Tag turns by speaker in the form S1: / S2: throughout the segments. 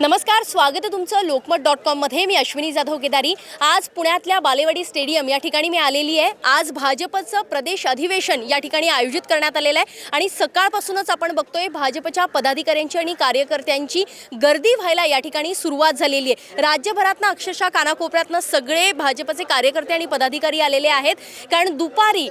S1: नमस्कार स्वागत आहे तुमचं लोकमत डॉट कॉममध्ये मी अश्विनी जाधव केदारी आज पुण्यातल्या बालेवाडी स्टेडियम या ठिकाणी मी आलेली आहे. आज भाजपचं प्रदेश अधिवेशन या ठिकाणी आयोजित करण्यात आलेलं आहे. आणि सकाळपासूनच आपण बघतोय भाजपच्या पदाधिकाऱ्यांची आणि कार्यकर्त्यांची गर्दी व्हायला या ठिकाणी सुरुवात झालेली आहे. राज्यभरातनं अक्षरशः कानाकोपऱ्यातनं सगळे भाजपचे कार्यकर्ते आणि पदाधिकारी आलेले आहेत. कारण दुपारी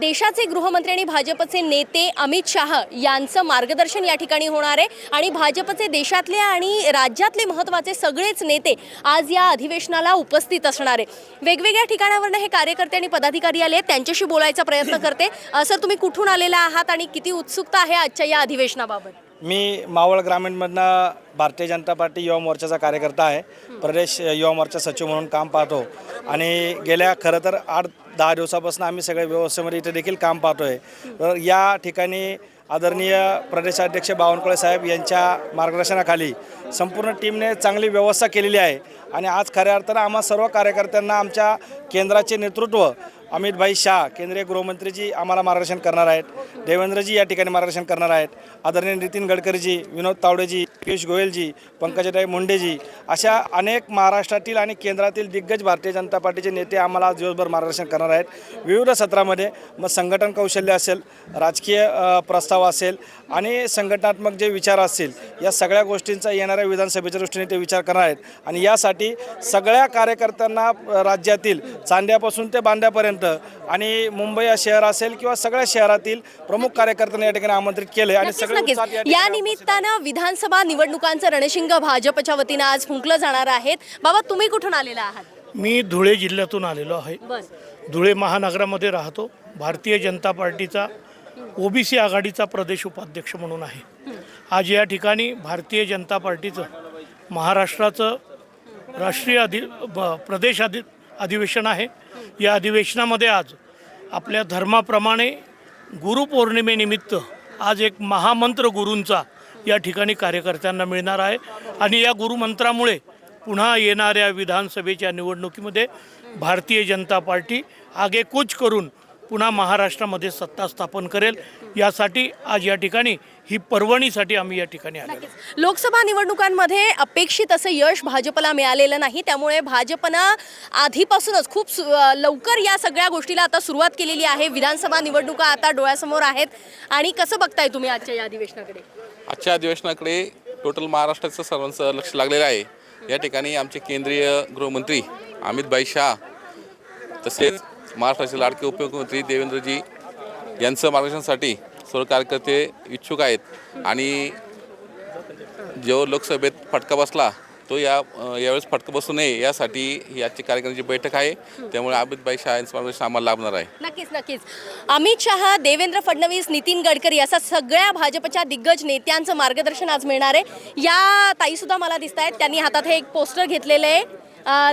S1: देशाचे गृहमंत्री आणि भाजपचे नेते अमित शाह यांचं मार्गदर्शन या ठिकाणी होणार आहे. आणि भाजपचे देशातले आणि राज्यातले महत्त्वाचे सगळेच नेते आज या अधिवेशनाला उपस्थित असणार आहे वेगवेगळ्या ठिकाणावरनं हे कार्यकर्ते आणि पदाधिकारी आले आहेत. त्यांच्याशी बोलायचा प्रयत्न करते. सर तुम्ही कुठून आलेला आहात आणि किती उत्सुकता आहे आजच्या या अधिवेशनाबाबत?
S2: मी मावळ ग्रामीणमधनं भारतीय जनता पार्टी युवा मोर्चाचा कार्यकर्ता आहे. प्रदेश युवा मोर्चा सचिव म्हणून काम पाहतो. आणि गेल्या खरं तर आठ दहा दिवसापासून आम्ही सगळे व्यवस्थेमध्ये इथे देखील काम पाहतो आहे तर या ठिकाणी आदरणीय प्रदेशाध्यक्ष बावनकुळे साहेब यांच्या मार्गदर्शनाखाली संपूर्ण टीमने चांगली व्यवस्था केलेली आहे. आणि आज खऱ्या अर्थानं आम्हा सर्व कार्यकर्त्यांना आमच्या केंद्राचे नेतृत्व अमितभाई शाह केंद्रीय गृहमंत्रीजी आम्हाला मार्गदर्शन करणार आहेत. देवेंद्रजी या ठिकाणी मार्गदर्शन करणार आहेत. आदरणीय नितीन गडकरीजी विनोद तावडेजी पियुष गोयलजी पंकजाताई मुंडेजी अशा अनेक महाराष्ट्रातील आणि केंद्रातील दिग्गज भारतीय जनता पार्टीचे नेते आम्हाला आज दिवसभर मार्गदर्शन करणार आहेत. विविध सत्रामध्ये मग संघटन कौशल्य असेल राजकीय प्रस्ताव असेल आणि संघटनात्मक जे विचार असतील या सगळ्या गोष्टींचा येणाऱ्या विधानसभेच्या दृष्टीने ते विचार करणार आहेत. आणि यासाठी सगळ्या कार्यकर्त्यांना राज्यातील चांद्यापासून ते बांद्यापर्यंत आणि मुंबई या शहर असेल किंवा सगळ्या शहरातील प्रमुख कार्यकर्त्यांना या ठिकाणी आमंत्रित केले आणि सगळे या
S1: निमित्तानं विधानसभा निवडणुकांचं रणशिंग भाजपच्या वतीनं आज फुंकलं जाणार आहेत. बाबा तुम्ही कुठून आलेला आहात?
S3: मी धुळे जिल्ह्यातून आलेलो आहे.
S1: बस
S3: धुळे महानगरामध्ये राहतो. भारतीय जनता पार्टीचा ओबीसी आघाडीचा प्रदेश उपाध्यक्ष म्हणून आहे. आज या ठिकाणी भारतीय जनता पार्टीचं महाराष्ट्राचं राष्ट्रीय अधि ब- प्रदेश अधि अधिवेशन आहे. या अधिवेशनामध्ये आज आपल्या धर्माप्रमाणे गुरुपौर्णिमेनिमित्त आज एक महामंत्र गुरूंचा या ठिकाणी कार्यकर्त्यांना मिळणार आहे. आणि या गुरुमंत्रामुळे पुन्हा येणाऱ्या विधानसभेच्या निवडणुकीमध्ये भारतीय जनता पार्टी आगेकूच करून पुन्हा आमराष्ट्रामध्ये सत्ता स्थापन करेल. यासाठी आज या ठिकाणी ही पर्वणीसाठी आम्ही या ठिकाणी आहोत.
S1: लोकसभा निवडणुकांमध्ये अपेक्षित असं यश भाजपला मिळालेलं नाही. त्यामुळे भाजपनं आधीपासूनच खूप लवकर या सगळ्या गोष्टीला आता सुरुवात केलेली आहे. विधानसभा निवडणुका आता डोळ्यासमोर आहेत. आणि कसं बघताय तुम्ही आजच्या या अधिवेशनाकडे?
S4: आजच्या अधिवेशनाकडे टोटल महाराष्ट्राचं सर्वांचं लक्ष लागलेलं आहे. या ठिकाणी आमचे केंद्रीय गृहमंत्री अमितभाई शाह तसेच महाराष्ट्राचे लाडके उपमुख्यमंत्री देवेंद्रजी यांचं मार्गदर्शनासाठी सर्व कार्यकर्ते इच्छुक आहेत. आणि जो लोकसभेत फटका बसला तो या यावेळेस फटका बसू नये यासाठी ही आजची बैठक आहे. त्यामुळे अमितभाई शाह यांचं मार्गदर्शन आम्हाला लाभणार आहे.
S1: नक्कीच नक्कीच. अमित शहा देवेंद्र फडणवीस नितीन गडकरी असा सगळ्या भाजपच्या दिग्गज नेत्यांचं मार्गदर्शन आज मिळणार आहे. या ताईसुद्धा मला दिसत आहेत त्यांनी हातात हे एक पोस्टर घेतलेलं आहे.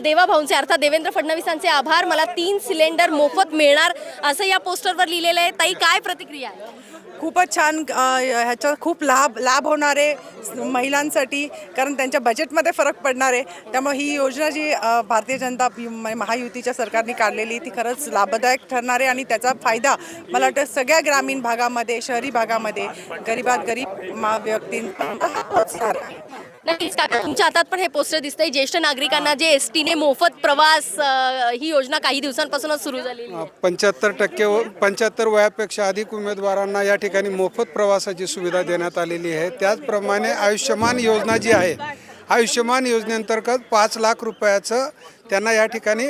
S1: देवाभाऊंचे अर्थात देवेंद्र फडणवीसांचे आभार. मला तीन सिलेंडर मोफत मिळणार असं या पोस्टरवर लिहिलेलं आहे. ताई काय प्रतिक्रिया आहे?
S5: खूपच छान ह्याचा खूप लाभ लाभ होणार आहे महिलांसाठी कारण त्यांच्या बजेटमध्ये फरक पडणार आहे. त्यामुळे ही योजना जी भारतीय जनता म- महायुतीच्या सरकारने काढलेली ती खरंच लाभदायक ठरणार आहे आणि त्याचा फायदा मला वाटतं सगळ्या ग्रामीण भागामध्ये शहरी भागामध्ये गरीबात गरीब व्यक्तींना
S1: नक्कीच काका तुमच्या हातात पण हे पोस्टर दिसतंय. ज्येष्ठ नागरिकांना जे एस टीने मोफत प्रवास अ, ही योजना काही दिवसांपासूनच सुरू झाली
S6: पंच्याहत्तर टक्के पंच्याहत्तर वयापेक्षा अधिक उमेदवारांना या ठिकाणी मोफत प्रवासाची सुविधा देण्यात आलेली आहे. त्याचप्रमाणे आयुष्यमान योजना जी आहे आयुष्यमान योजनेअंतर्गत पाच लाख रुपयाचं त्यांना या ठिकाणी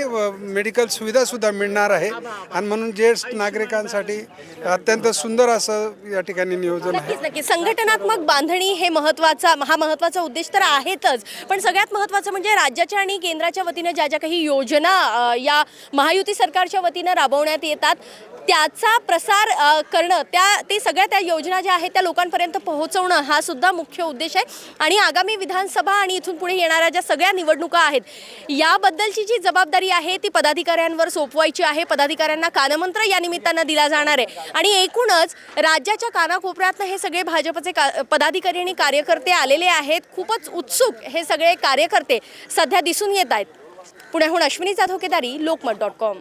S6: मेडिकल सुविधासुद्धा मिळणार आहे. आणि म्हणून ज्येष्ठ नागरिकांसाठी अत्यंत सुंदर असं या ठिकाणी नियोजन आहे.
S1: नक्कीच संघटनात्मक बांधणी हे महत्त्वाचा हा महत्त्वाचा उद्देश तर आहेतच. पण सगळ्यात महत्वाचं म्हणजे राज्याच्या आणि केंद्राच्या वतीनं ज्या ज्या काही योजना या महायुती सरकारच्या वतीनं राबवण्यात येतात त्याचा प्रसार करणं त्या ते सगळ्या त्या योजना ज्या आहेत त्या लोकांपर्यंत पोहोचवणं हा सुद्धा मुख्य उद्देश आहे. आणि आगामी विधानसभा आणि इथून पुढे येणाऱ्या ज्या सगळ्या निवडणुका आहेत याबद्दलची जी जबाबदारी आहे ती पदाधिकाऱ्यांवर सोपवायची आहे. पदाधिकाऱ्यांना कानमंत्र या निमित्तानं दिला जाणार आहे. आणि एकूणच राज्याच्या कानाकोपऱ्यातनं हे सगळे भाजपचे का पदाधिकारी आणि कार्यकर्ते आलेले आहेत. खूपच उत्सुक हे सगळे कार्यकर्ते सध्या दिसून येत आहेत. पुण्याहून अश्विनी जाधव केदारी लोकमत डॉट कॉम.